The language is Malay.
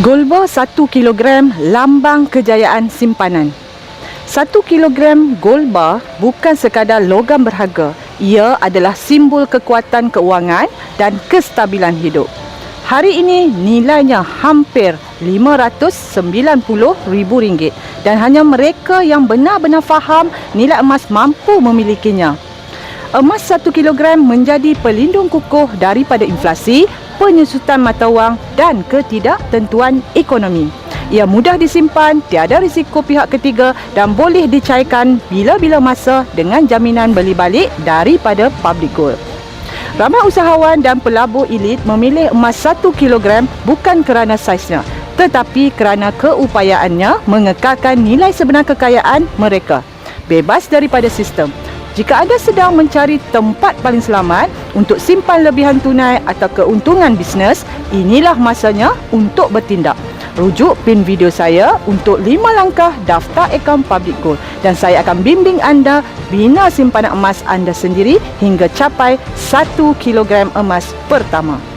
Golba 1 kilogram lambang kejayaan simpanan. 1 kilogram golba bukan sekadar logam berharga. Ia adalah simbol kekuatan keuangan dan kestabilan hidup. Hari ini nilainya hampir RM590,000 dan hanya mereka yang benar-benar faham nilai emas mampu memilikinya. Emas 1 kilogram menjadi pelindung kukuh daripada inflasi, penyusutan mata wang dan ketidaktentuan ekonomi. Ia mudah disimpan, tiada risiko pihak ketiga dan boleh dicairkan bila-bila masa dengan jaminan beli balik daripada public gold. Ramai usahawan dan pelabur elit memilih emas 1 kilogram bukan kerana saiznya tetapi kerana keupayaannya mengekalkan nilai sebenar kekayaan mereka bebas daripada sistem. Jika anda sedang mencari tempat paling selamat untuk simpan lebihan tunai atau keuntungan bisnes, inilah masanya untuk bertindak. Rujuk pin video saya untuk 5 langkah daftar akaun Public Gold dan saya akan bimbing anda bina simpanan emas anda sendiri hingga capai 1 kilogram emas pertama.